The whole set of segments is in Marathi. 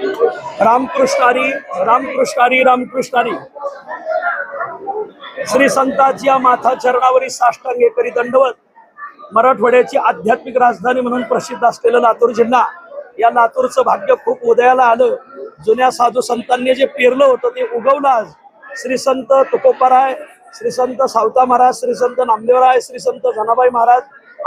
रामकृष्णारी रामकृष्णारी रामकृष्णारी. श्री संताची माथा चरणावरी साष्टांगे करी दंडवत. मराठवाड्याची आध्यात्मिक राजधानी म्हणून प्रसिद्ध असलेलं लातूर जिल्हा. या लातूरचं भाग्य खूप उदयाला आलं. जुन्या साधू संतांनी जे पेरलं होतं ते उगवलं आज. श्री संत तुकोबाराय श्री संत सावता महाराज श्री संत नामदेवराय श्री संत जनाबाई महाराज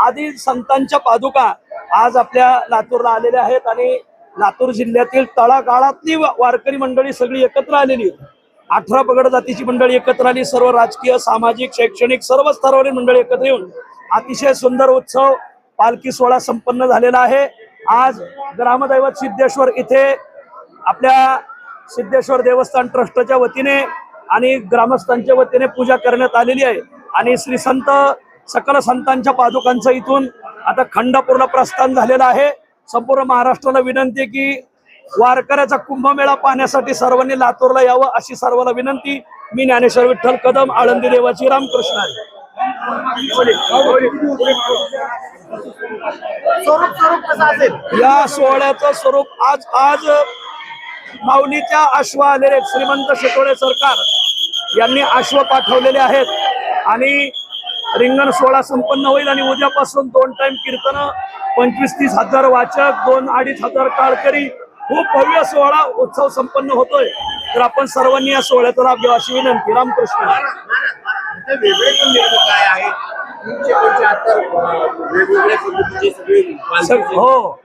आदी संतांच्या पादुका आज आपल्या लातूरला आलेल्या आहेत आणि लातूर जिल्ह्यातील तळागाळातली वारकरी मंडळी सगळी एकत्र आलेली होती. अठरा पगड जातीची मंडळी एकत्र आली सर्व राजकीय सामाजिक शैक्षणिक सर्व स्तरावरील मंडळी एकत्र येऊन अतिशय सुंदर उत्सव पालखी सोहळा संपन्न झालेला आहे. आज ग्रामदैवत सिद्धेश्वर इथे आपल्या सिद्धेश्वर देवस्थान ट्रस्टच्या वतीने आणि ग्रामस्थांच्या वतीने पूजा करण्यात आलेली आहे. आणि श्री संत सकल संतांच्या पादुकांचं इथून आता खंडापूरला प्रस्थान झालेलं आहे. संपूर्ण महाराष्ट्राला विनंती आहे की वारकऱ्याचा कुंभमेळा पाहण्यासाठी सर्वांनी लातूरला यावं अशी सर्वांना विनंती. मी ज्ञानेश्वर विठ्ठल कदम आळंदी देवाची रामकृष्ण आहे. या सोहळ्याचं स्वरूप आज आज माऊलीच्या अश्व आलेले श्रीमंत शितोळे सरकार यांनी अश्व पाठवलेले आहेत. आणि रिंगण सोहळा संपन्न होईल आणि उद्यापासून दोन टाइम कीर्तन पंचवीस तीस हजार वाचक दोन अडीच हजार टाळकरी खूप भव्य सोहळा उत्सव संपन्न होतोय. तर आपण सर्वांनी या सोहळ्याचा लाभ घ्यावा अशी विनंती. रामकृष्ण. हो.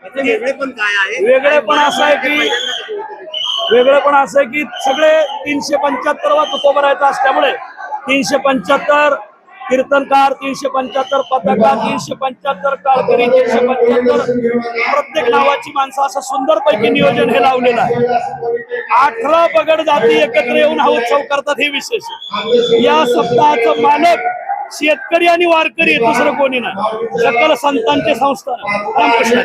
वेगळे पण असं आहे की- वेगळं पण असं आहे की सगळे तीनशे पंच्याहत्तर वा तुकोबरायचा असल्यामुळे तीनशे पंच्याहत्तर कीर्तनकार तीनशे पंच्याहत्तर पत्रकार तीनशे पंच्याहत्तर काळकरी तीनशे पंच्याहत्तर. प्रत्येक नावाची माणसं असं सुंदर पैकी नियोजन हे लावलेलं आहे. अठरा पगड जाती एकत्र येऊन हा उत्सव करतात हे विशेष. या सप्ताहाचं मालक शेतकरी आणि वारकरी दुसरं कोणी नाही. सकल संतांचे संस्थान. रामकृष्ण.